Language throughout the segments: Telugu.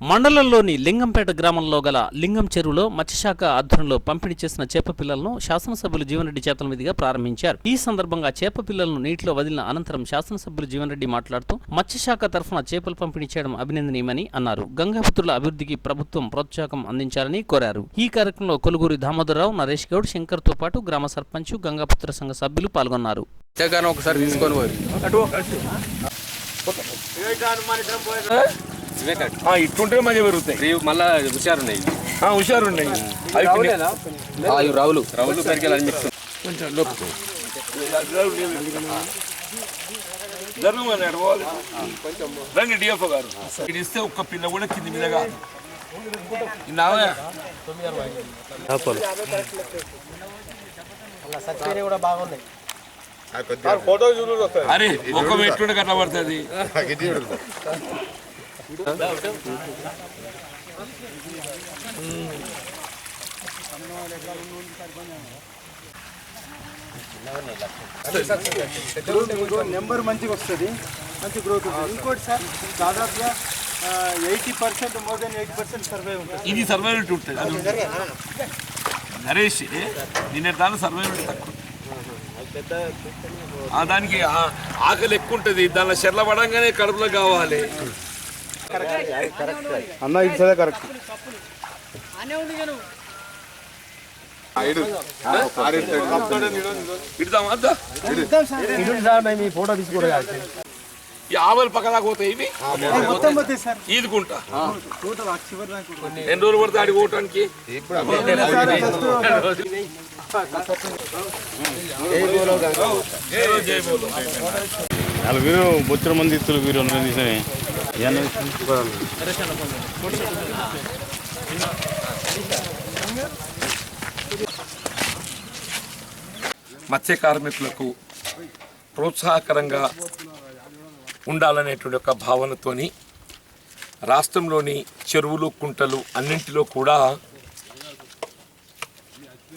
మండలంలోని లింగంపేట గ్రామంలో గల లింగం చెరువులో మత్స్యశాఖ ఆధ్వర్యంలో పంపిణీ చేసిన చేప పిల్లలను శాసనసభ్యులు జీవన్రెడ్డి చేతుల మీదుగా ప్రారంభించారు. ఈ సందర్భంగా చేప పిల్లలను నీటిలో వదిలిన అనంతరం శాసనసభ్యులు జీవన్రెడ్డి మాట్లాడుతూ మత్స్యశాఖ తరఫున చేపలు పంపిణీ చేయడం అభినందనీయమని అన్నారు. గంగాపుత్రుల అభివృద్ధికి ప్రభుత్వం ప్రోత్సాహం అందించాలని కోరారు. ఈ కార్యక్రమంలో కొలుగురి దామోదరరావు నరేష్ గౌడ్ శంకర్తో పాటు గ్రామ సర్పంచ్ గంగాపుత్ర సంఘ సభ్యులు పాల్గొన్నారు. ఒకసారి తీసుకొని ఇట్టుంటే మంచిగా పెరుగుతాయి. మళ్ళా హుషారు ఉన్నాయి ఆ, హుషారు ఉన్నాయి అవి రావులు. రావులు పెరిగే మిక్స్ కొంచెం లోపు. జరుగుమని అడవాలి రండి డిఎఫ్ఓ గారు. ఇది ఇస్తే ఒక్క పిల్ల కూడా కింది మీద కాదు. అరే ఒక్క మెట్టుండే కట్ట పడుతుంది. నెంబర్ మంచిగా వస్తుంది. మంచి గ్రోత్ ఇంకోటి సార్ దాదాపుగా eighty percent more than eighty percent survey ఉంటుంది. ఇది సర్వైవల్ ఉంటుంది. నరేష్ నిన్న దాని సర్వైవల్ తక్కువ. దానికి ఆకలి ఎక్కువ ఉంటుంది. దానిలో చెర్ల పడంగానే కడుపులో కావాలి. అన్న ఇది సరే కరెక్ట్ మీ ఫోటో ఆవులు పక్కన పోతాయి. ఇవి ఈదుకుంటా. ఎన్ని రోజులు పడితే ఆడికి పోవటానికి? వాళ్ళు వీరు బొచ్చుల మంది ఇస్తులు వీరు మత్స్య కార్మికులకు ప్రోత్సాహకరంగా ఉండాలనేటువంటి ఒక భావనతోని రాష్ట్రంలోని చెరువులు కుంటలు అన్నింటిలో కూడా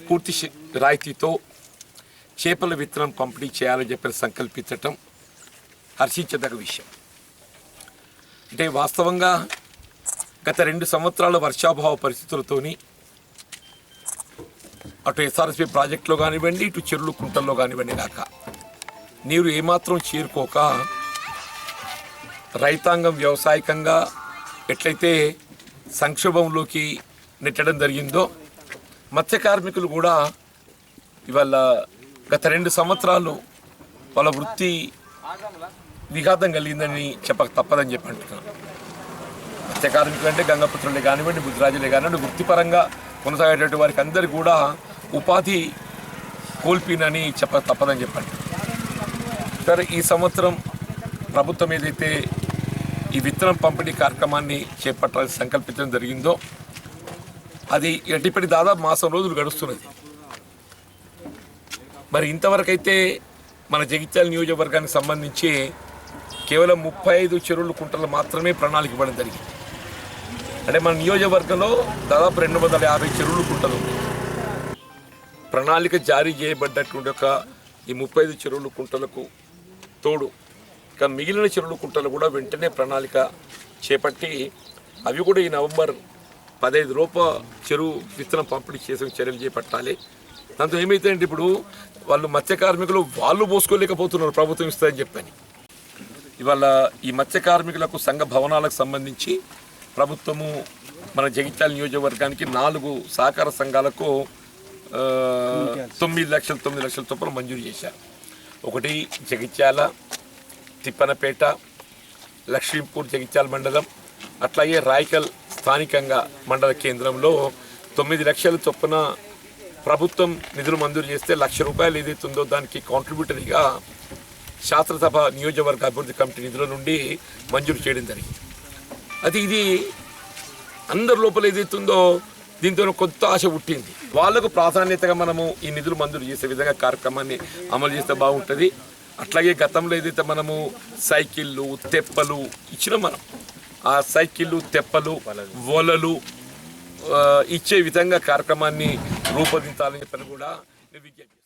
పూర్తి రాయితీతో చేపల విత్తనం పంపిణీ చేయాలని చెప్పి సంకల్పించటం హర్షించదగ్గ విషయం. అంటే వాస్తవంగా గత రెండు సంవత్సరాల వర్షాభావ పరిస్థితులతోని అటు ఎస్ఆర్ఎస్పి ప్రాజెక్టులో కానివ్వండి ఇటు చెరువులు కుంటల్లో కానివ్వండి కాక నీరు ఏమాత్రం చేరుకోక రైతాంగం వ్యవసాయకంగా ఎట్లయితే సంక్షోభంలోకి నెట్టడం జరిగిందో మత్స్య కార్మికులు కూడా ఇవాళ గత రెండు సంవత్సరాలు వాళ్ళ వృత్తి విఘాతం కలిగిందని చెప్పక తప్పదని చెప్పి అంటున్నాను మత్స్య కార్మికులు అంటే గంగపుత్రులే కానివ్వండి బుద్ధిరాజులే కానివ్వండి వృత్తిపరంగా కొనసాగేటటువంటి వారికి అందరు కూడా ఉపాధి కోల్పోయినని చెప్పక తప్పదని చెప్పండి సరే ఈ సంవత్సరం ప్రభుత్వం ఏదైతే ఈ విత్తనం పంపిణీ కార్యక్రమాన్ని చేపట్టాలని సంకల్పించడం జరిగిందో అది ఎట్టిపడి దాదాపు మాసం రోజులు గడుస్తున్నది. మరి ఇంతవరకైతే మన జగిత్యాల నియోజకవర్గానికి సంబంధించి కేవలం ముప్పై ఐదు చెరువులు కుంటలు మాత్రమే ప్రణాళిక ఇవ్వడం జరిగింది. అంటే మన నియోజకవర్గంలో దాదాపు రెండు వందల యాభై చెరువులు కుంటలు ప్రణాళిక జారీ చేయబడ్డటువంటి ఒక ఈ ముప్పై ఐదు చెరువులు కుంటలకు తోడు ఇక మిగిలిన చెరువులు కుంటలు కూడా వెంటనే ప్రణాళిక చేపట్టి అవి కూడా ఈ నవంబర్ పదహైదు లోప చెరువు విత్తనం పంపిణీ చేసే చర్యలు చేపట్టాలి. దాంతో ఏమైతే ఇప్పుడు వాళ్ళు మత్స్య కార్మికులు వాళ్ళు పోసుకోలేకపోతున్నారు ప్రభుత్వం ఇస్తుందని చెప్పని. ఇవాళ ఈ మత్స్య కార్మికులకు సంఘ భవనాలకు సంబంధించి ప్రభుత్వము మన జగిత్యాల నియోజకవర్గానికి నాలుగు సహకార సంఘాలకు తొమ్మిది లక్షల తొమ్మిది లక్షల చొప్పున మంజూరు చేశారు. ఒకటి జగిత్యాల తిప్పనపేట లక్ష్మీపూర్ జగిత్యాల మండలం అట్లాగే రాయకల్ స్థానికంగా మండల కేంద్రంలో తొమ్మిది లక్షల చొప్పున ప్రభుత్వం నిధులు మంజూరు చేస్తే లక్ష రూపాయలు ఏదైతుందో దానికి కాంట్రిబ్యూటరీగా శాస్త్రసభ నియోజకవర్గ అభివృద్ధి కమిటీ నిధుల నుండి మంజూరు చేయడం జరిగింది. అది ఇది అందరి లోపల ఏదైతుందో దీంతో కొత్త ఆశ పుట్టింది. వాళ్ళకు ప్రాధాన్యతగా మనము ఈ నిధులు మంజూరు చేసే విధంగా కార్యక్రమాన్ని అమలు చేస్తే బాగుంటుంది. అట్లాగే గతంలో ఏదైతే మనము సైకిళ్ళు తెప్పలు ఇచ్చినాం మనం ఆ సైకిళ్ళు తెప్పలు వలలు ఇచ్చే విధంగా కార్యక్రమాన్ని రూపొందించాలని చెప్పని కూడా విజ్ఞప్తి